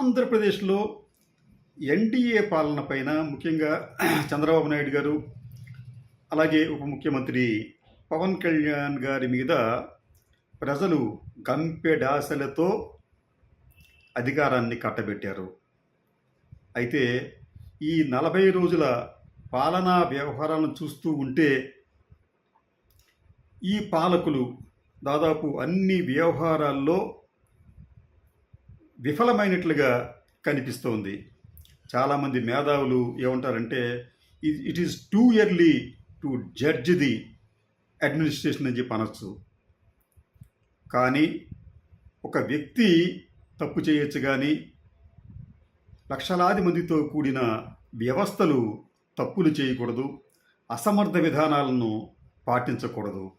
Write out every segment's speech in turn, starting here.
ఆంధ్రప్రదేశ్లో ఎన్డీఏ పాలన పైన ముఖ్యంగా చంద్రబాబు నాయుడు గారు అలాగే ఉప ముఖ్యమంత్రి పవన్ కళ్యాణ్ గారి మీద ప్రజలు గంపెడాసలతో అధికారాన్ని కట్టబెట్టారు. అయితే ఈ నలభై రోజుల పాలనా వ్యవహారాలను చూస్తూ ఉంటే ఈ పాలకులు దాదాపు అన్ని వ్యవహారాల్లో విఫలమైనట్లుగా కనిపిస్తోంది. చాలామంది మేధావులు ఏమంటారంటే it is too early to judge the administration అని చెప్పి అనొచ్చు. కానీ ఒక వ్యక్తి తప్పు చేయొచ్చు కానీ లక్షలాది మందితో కూడిన వ్యవస్థలు తప్పులు చేయకూడదు అసమర్థ విధానాలను పాటించకూడదు.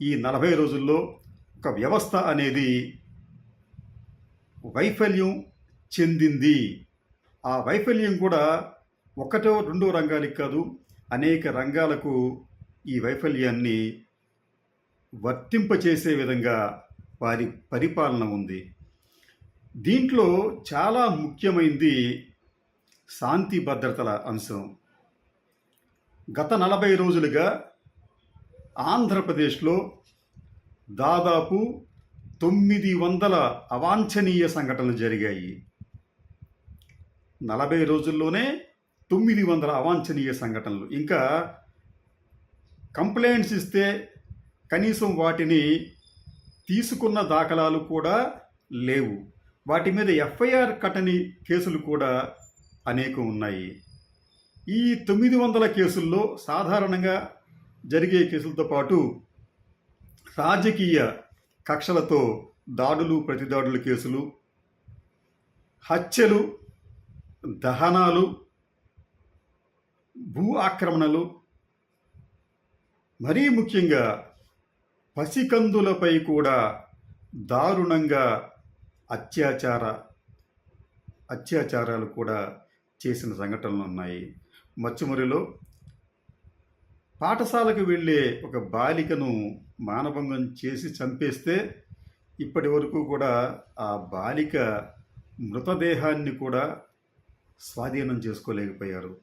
ఈ నలభై రోజుల్లో ఒక వ్యవస్థ అనేది వైఫల్యం చెందింది. ఆ వైఫల్యం కూడా ఒకటో రెండో రంగాలకి కాదు అనేక రంగాలకు ఈ వైఫల్యాన్ని వర్తింపచేసే విధంగా వారి పరిపాలన ఉంది. దీంట్లో చాలా ముఖ్యమైనది శాంతి భద్రతల అంశం. గత నలభై రోజులుగా ఆంధ్రప్రదేశ్లో దాదాపు తొమ్మిది వందల అవాంఛనీయ సంఘటనలు జరిగాయి. నలభై రోజుల్లోనే తొమ్మిది వందల అవాంఛనీయ సంఘటనలు. ఇంకా కంప్లైంట్స్ ఇస్తే కనీసం వాటిని తీసుకున్న దాఖలాలు కూడా లేవు. వాటి మీద ఎఫ్ఐఆర్ కట్టని కేసులు కూడా అనేకం ఉన్నాయి. ఈ తొమ్మిది వందల కేసుల్లో సాధారణంగా జరిగే కేసులతో పాటు రాజకీయ కక్షలతో దాడులు ప్రతిదాడుల కేసులు హత్యలు దహనాలు భూ ఆక్రమణలు మరీ ముఖ్యంగా పసికందులపై కూడా దారుణంగా అత్యాచార అత్యాచారాలు కూడా చేసిన సంఘటనలు ఉన్నాయి. మచ్చుమరిలో పాఠశాలకు వెళ్ళే ఒక బాలికను మానభంగం చేసి చంపేస్తే ఇప్పటి వరకు కూడా ఆ బాలిక మృతదేహాన్ని కూడా స్వాధీనం చేసుకోలేకపోయారు.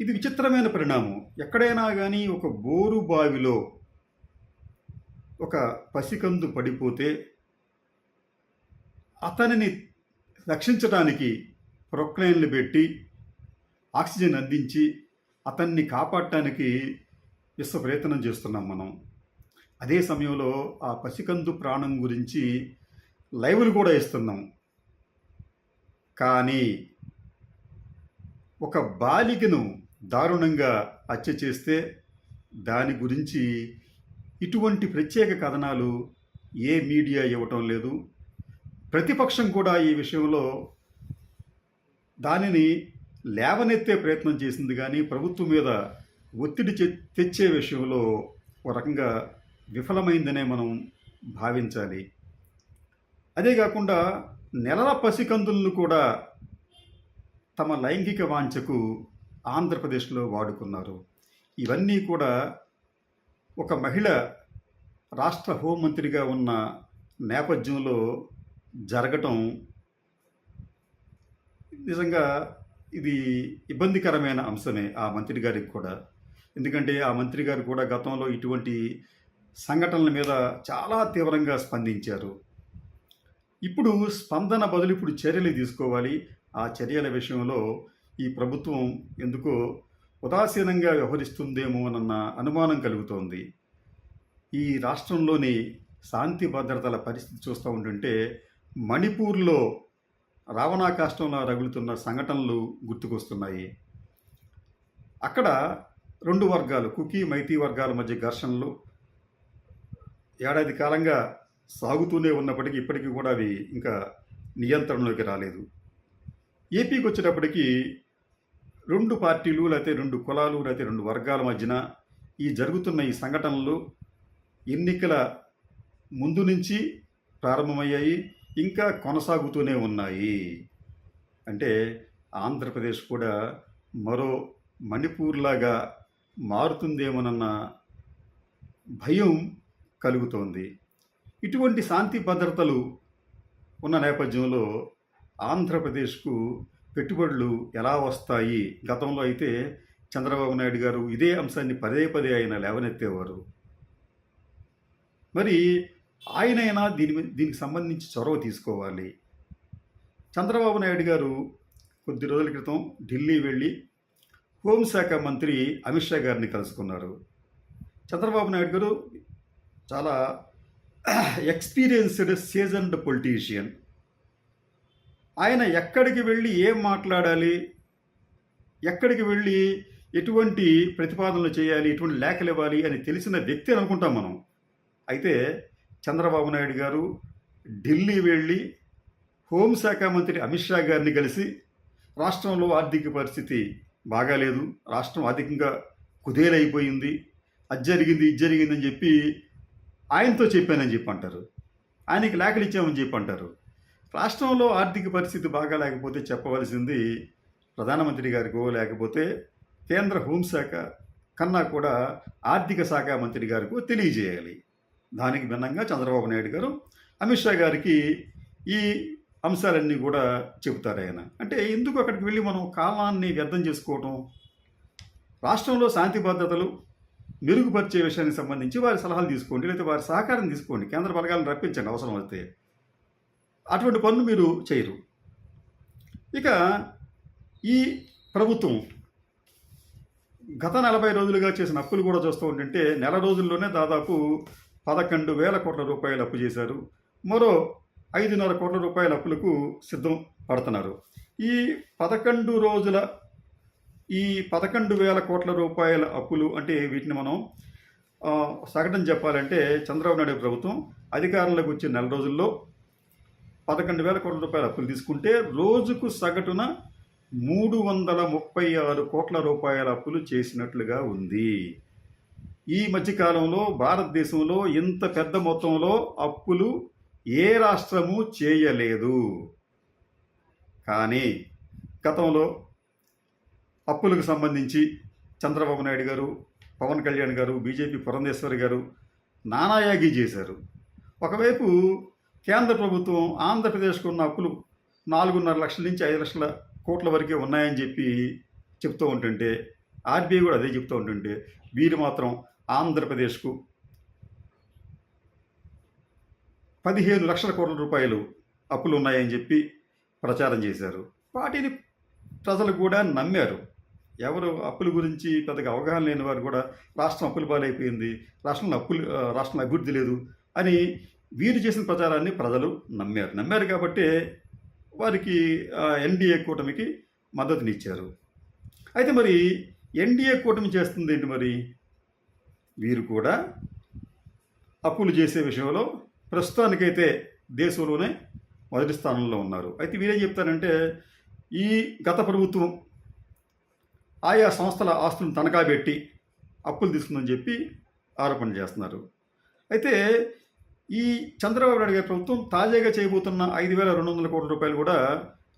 ఇది విచిత్రమైన పరిణామం. ఎక్కడైనా కానీ ఒక బోరు బావిలో ఒక పసికందు పడిపోతే అతనిని రక్షించడానికి ప్రొక్లైన్లు పెట్టి ఆక్సిజన్ అందించి అతన్ని కాపాడటానికి విశ్వ ప్రయత్నం చేస్తున్నాం మనం. అదే సమయంలో ఆ పసికందు ప్రాణం గురించి లైవ్లు కూడా ఇస్తున్నాం. కానీ ఒక బాలికను దారుణంగా హత్య చేస్తే దాని గురించి ఇటువంటి ప్రత్యేక కథనాలు ఏ మీడియా ఇవ్వటం లేదు. ప్రతిపక్షం కూడా ఈ విషయంలో దానిని లేవనెత్తే ప్రయత్నం చేసింది కానీ ప్రభుత్వం మీద ఒత్తిడి తెచ్చే విషయంలో ఒక రకంగా విఫలమైందనే మనం భావించాలి. అదే కాకుండా నెలల పసికందులను కూడా తమ లైంగిక వాంఛకు ఆంధ్రప్రదేశ్లో వాడుకున్నారు. ఇవన్నీ కూడా ఒక మహిళ రాష్ట్ర హోంమంత్రిగా ఉన్న నేపథ్యంలో జరగటం నిజంగా ఇది ఇబ్బందికరమైన అంశమే ఆ మంత్రి గారికి కూడా. ఎందుకంటే ఆ మంత్రి గారు కూడా గతంలో ఇటువంటి సంఘటనల మీద చాలా తీవ్రంగా స్పందించారు. ఇప్పుడు స్పందన బదులు ఇప్పుడు చర్యలు తీసుకోవాలి. ఆ చర్యల విషయంలో ఈ ప్రభుత్వం ఎందుకో ఉదాసీనంగా వ్యవహరిస్తుందేమో అన్న అనుమానం కలుగుతోంది. ఈ రాష్ట్రంలోని శాంతి భద్రతల పరిస్థితి చూస్తూ ఉంటుంటే మణిపూర్లో రావణాకాష్టంలో రగులుతున్న సంఘటనలు గుర్తుకొస్తున్నాయి. అక్కడ రెండు వర్గాలు కుకీ మైతీ వర్గాల మధ్య ఘర్షణలు ఏడాది కాలంగా సాగుతూనే ఉన్నప్పటికీ ఇప్పటికీ కూడా అవి ఇంకా నియంత్రణలోకి రాలేదు. ఏపీకి వచ్చేటప్పటికి రెండు పార్టీలు లేకపోతే రెండు కులాలు లేకపోతే రెండు వర్గాల మధ్యన ఈ జరుగుతున్న ఈ సంఘటనలు ఎన్నికల ముందు నుంచి ప్రారంభమయ్యాయి. ఇంకా కొనసాగుతూనే ఉన్నాయి. అంటే ఆంధ్రప్రదేశ్ కూడా మరో మణిపూర్లాగా మారుతుందేమోనన్న భయం కలుగుతోంది. ఇటువంటి శాంతి భద్రతలు ఉన్న నేపథ్యంలో ఆంధ్రప్రదేశ్కు పెట్టుబడులు ఎలా వస్తాయి? గతంలో అయితే చంద్రబాబు నాయుడు గారు ఇదే అంశాన్ని పదే పదే ఆయన లేవనెత్తేవారు. మరి ఆయనైనా దీని దీనికి సంబంధించి చొరవ తీసుకోవాలి. చంద్రబాబు నాయుడు గారు కొద్ది రోజుల క్రితం ఢిల్లీ వెళ్ళి హోంశాఖ మంత్రి అమిత్ షా గారిని కలుసుకున్నారు. చంద్రబాబు నాయుడు గారు చాలా ఎక్స్పీరియన్స్డ్ సీజన్డ్ పొలిటీషియన్. ఆయన ఎక్కడికి వెళ్ళి ఏం మాట్లాడాలి? ఎక్కడికి వెళ్ళి ఎటువంటి ప్రతిపాదనలు చేయాలి? ఎటువంటి లేఖలు ఇవ్వాలి అని తెలిసిన వ్యక్తి అనుకుంటాం మనం. అయితే చంద్రబాబు నాయుడు గారు ఢిల్లీ వెళ్ళి హోంశాఖ మంత్రి అమిత్ షా గారిని కలిసి రాష్ట్రంలో ఆర్థిక పరిస్థితి బాగాలేదు రాష్ట్రం ఆర్థికంగా కుదేలైపోయింది అది జరిగింది ఇది జరిగిందని చెప్పి ఆయనతో చెప్పానని చెప్పి అంటారు ఆయనకి లేఖలు ఇచ్చామని చెప్పి అంటారు రాష్ట్రంలో ఆర్థిక పరిస్థితి బాగా లేకపోతే చెప్పవలసింది ప్రధానమంత్రి గారికో లేకపోతే కేంద్ర హోంశాఖ కన్నా కూడా ఆర్థిక శాఖ మంత్రి గారికో తెలియజేయాలి. దానికి భిన్నంగా చంద్రబాబు నాయుడు గారు అమిత్ షా గారికి ఈ అంశాలన్నీ కూడా చెబుతారు ఆయన. అంటే ఎందుకు అక్కడికి వెళ్ళి మనం కాలాన్ని వ్యర్థం చేసుకోవటం? రాష్ట్రంలో శాంతి భద్రతలు మెరుగుపరిచే విషయానికి సంబంధించి వారి సలహాలు తీసుకోండి లేదా వారి సహకారం తీసుకోండి కేంద్ర బలగాలను రప్పించండి అవసరం అయితే అటువంటి పనులు మీరు చేయరు. ఇక ఈ ప్రభుత్వం గత నలభై రోజులుగా చేసిన అప్పులు కూడా చూస్తూ ఉంటుంటే నెల రోజుల్లోనే దాదాపు పదకొండు వేల కోట్ల రూపాయలు అప్పు చేశారు. మరో ఐదున్నర కోట్ల రూపాయల అప్పులకు సిద్ధం పడుతున్నారు. ఈ పదకొండు రోజుల ఈ పదకొండు వేల కోట్ల రూపాయల అప్పులు అంటే వీటిని మనం ఆ, సగటున చెప్పాలంటే చంద్రబాబు నాయుడు ప్రభుత్వం అధికారంలోకి వచ్చిన నెల రోజుల్లో పదకొండు వేల కోట్ల రూపాయల అప్పులు తీసుకుంటే రోజుకు సగటున మూడు వందల ముప్పై ఆరు కోట్ల రూపాయల అప్పులు చేసినట్లుగా ఉంది. ఈ మధ్యకాలంలో భారతదేశంలో ఇంత పెద్ద మొత్తంలో అప్పులు ఏ రాష్ట్రము చేయలేదు. కానీ గతంలో అప్పులకు సంబంధించి చంద్రబాబు నాయుడు గారు పవన్ కళ్యాణ్ గారు బీజేపీ పురంధేశ్వరి గారు నానాయాగి చేశారు. ఒకవైపు కేంద్ర ప్రభుత్వం ఆంధ్రప్రదేశ్కు ఉన్న అప్పులు నాలుగున్నర లక్షల నుంచి ఐదు లక్షల కోట్ల వరకే ఉన్నాయని చెప్పి చెప్తూ ఉంటుంటే ఆర్బీఐ కూడా అదే చెప్తూ ఉంటుంటే వీరు మాత్రం ఆంధ్రప్రదేశ్కు పదిహేను లక్షల కోట్ల రూపాయలు అప్పులు ఉన్నాయని చెప్పి ప్రచారం చేశారు. వాటిని ప్రజలు కూడా నమ్మారు. ఎవరు అప్పుల గురించి పెద్దగా అవగాహన లేని వారు కూడా రాష్ట్రం అప్పుల పాలైపోయింది రాష్ట్రంలో అప్పులు రాష్ట్రం రాష్ట్రంలో అభివృద్ధి లేదు అని వీరు చేసిన ప్రచారాన్ని ప్రజలు నమ్మారు. నమ్మారు కాబట్టి వారికి ఎన్డీఏ కూటమికి మద్దతునిచ్చారు. అయితే మరి ఎన్డీఏ కూటమి చేస్తుంది ఏంటి మరి? వీరు కూడా అప్పులు చేసే విషయంలో ప్రస్తుతానికైతే దేశంలోనే మొదటి స్థానంలో ఉన్నారు. అయితే వీరేం చెప్తారంటే ఈ గత ప్రభుత్వం ఆయా సంస్థల ఆస్తులను తనఖా పెట్టి అప్పులు తీసుకుందని చెప్పి ఆరోపణ చేస్తున్నారు. అయితే ఈ చంద్రబాబు నాయుడు గారి ప్రభుత్వం తాజాగా చేయబోతున్న ఐదు వేల రెండు వందల కోట్ల రూపాయలు కూడా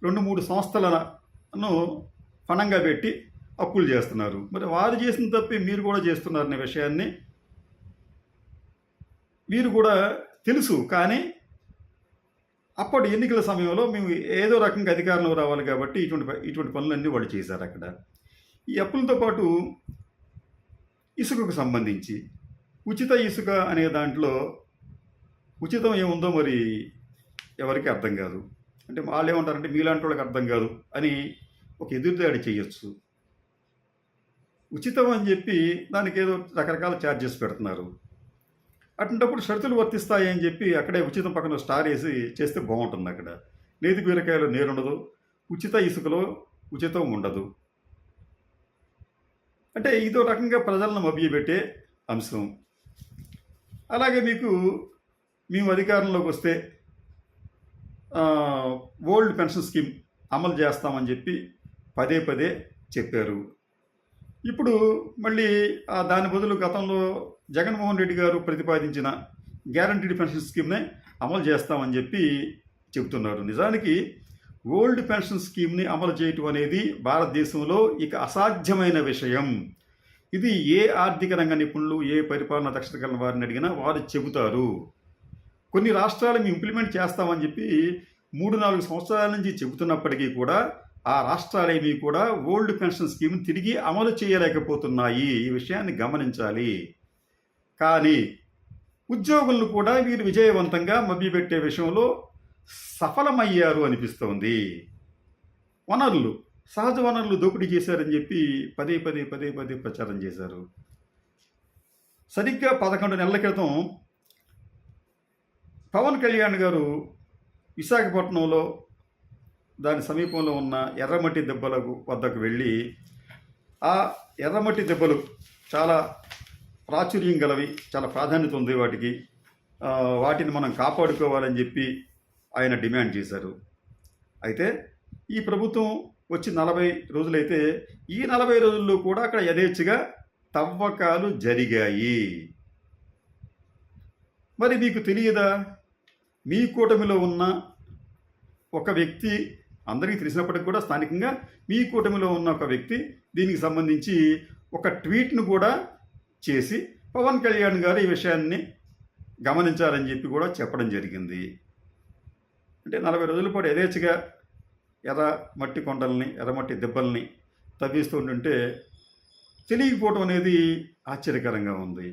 రెండు మూడు సంస్థలను పణంగా పెట్టి అప్పులు చేస్తున్నారు. మరి వారు చేసిన తప్పి మీరు కూడా చేస్తున్నారనే విషయాన్ని మీరు కూడా తెలుసు. కానీ అప్పటి ఎన్నికల సమయంలో మేము ఏదో రకంగా అధికారంలో రావాలి కాబట్టి ఇటువంటి ఇటువంటి పనులన్నీ వాళ్ళు చేశారు అక్కడ. ఈ అప్పులతో పాటు ఇసుకకు సంబంధించి ఉచిత ఇసుక అనే దాంట్లో ఉచితం ఏముందో మరి ఎవరికి అర్థం కాదు. అంటే వాళ్ళు ఏమంటారంటే మీలాంటి వాళ్ళకి అర్థం కాదు అని ఒక ఎదురుదాడి చేయొచ్చు. ఉచితం అని చెప్పి దానికి ఏదో రకరకాల ఛార్జెస్ పెడుతున్నారు. అటువంటప్పుడు షరతులు వర్తిస్తాయి అని చెప్పి అక్కడే ఉచితం పక్కన స్టార్ వేసి చేస్తే బాగుంటుంది అక్కడ. నేతి బీరకాయలో నేరుండదు. ఉచిత ఇసుకలో ఉచితం ఉండదు. అంటే ఇదో రకంగా ప్రజలను మభ్యపెట్టే అంశం. అలాగే మీకు మేము అధికారంలోకి వస్తే ఓల్డ్ పెన్షన్ స్కీమ్ అమలు చేస్తామని చెప్పి పదే పదే చెప్పారు. ఇప్పుడు మళ్ళీ దాని బదులు గతంలో జగన్మోహన్ రెడ్డి గారు ప్రతిపాదించిన గ్యారంటీడ్ పెన్షన్ స్కీమ్నే అమలు చేస్తామని చెప్పి చెబుతున్నారు. నిజానికి ఓల్డ్ పెన్షన్ స్కీమ్ని అమలు చేయటం అనేది భారతదేశంలో ఇక అసాధ్యమైన విషయం. ఇది ఏ ఆర్థిక రంగ నిపుణులు ఏ పరిపాలన దక్షత కలిగిన వారిని అడిగినా వారు చెబుతారు. కొన్ని రాష్ట్రాలు మేము ఇంప్లిమెంట్ చేస్తామని చెప్పి మూడు నాలుగు సంవత్సరాల నుంచి చెబుతున్నప్పటికీ కూడా ఆ రాష్ట్రాలేమీ కూడా ఓల్డ్ పెన్షన్ స్కీమ్ తిరిగి అమలు చేయలేకపోతున్నాయి. ఈ విషయాన్ని గమనించాలి. కానీ ఉద్యోగులను కూడా వీరు విజయవంతంగా మభ్యపెట్టే విషయంలో సఫలమయ్యారు అనిపిస్తోంది. వనరులు సహజ వనరులు దోపిడీ చేశారని చెప్పి పదే పదే పదే పదే ప్రచారం చేశారు. సరిగ్గా పదకొండు నెలల క్రితం పవన్ కళ్యాణ్ గారు విశాఖపట్నంలో దాని సమీపంలో ఉన్న ఎర్రమట్టి దెబ్బలకు వద్దకు వెళ్ళి ఆ ఎర్రమట్టి దెబ్బలు చాలా ప్రాచుర్యం గలవి చాలా ప్రాధాన్యత ఉంది వాటికి. వాటిని మనం కాపాడుకోవాలని చెప్పి ఆయన డిమాండ్ చేశారు. అయితే ఈ ప్రభుత్వం వచ్చి నలభై రోజులైతే ఈ నలభై రోజుల్లో కూడా అక్కడ యథేచ్ఛగా తవ్వకాలు జరిగాయి. మరి మీకు తెలియదా? మీ కూటమిలో ఉన్న ఒక వ్యక్తి అందరికీ తెలిసినప్పటికీ కూడా స్థానికంగా మీ కూటమిలో ఉన్న ఒక వ్యక్తి దీనికి సంబంధించి ఒక ట్వీట్ను కూడా చేసి పవన్ కళ్యాణ్ గారు ఈ విషయాన్ని గమనించాలని చెప్పి కూడా చెప్పడం జరిగింది. అంటే నలభై రోజుల పాటు యథేచ్ఛగా ఎర్ర మట్టి కొండల్ని ఎర్రమట్టి దెబ్బల్ని తవ్విస్తూ ఉంటుంటే తెలియకపోవడం అనేది ఆశ్చర్యకరంగా ఉంది.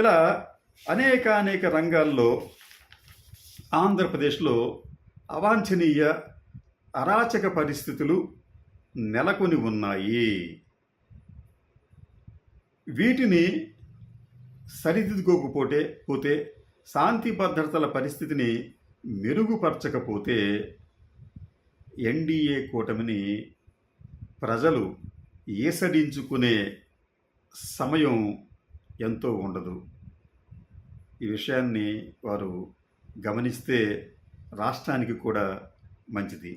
ఇలా అనేక అనేక రంగాల్లో ఆంధ్రప్రదేశ్లో అవాంఛనీయ అరాచక పరిస్థితులు నెలకొని ఉన్నాయి. వీటిని సరిదిద్దుకోకపోతే పోతే శాంతి భద్రతల పరిస్థితిని మెరుగుపరచకపోతే ఎన్డీఏ కూటమిని ప్రజలు ఈసడించుకునే సమయం ఎంతో ఉండదు. ఈ విషయాన్ని వారు గమనిస్తే రాష్ట్రానికి కూడా మంచిది.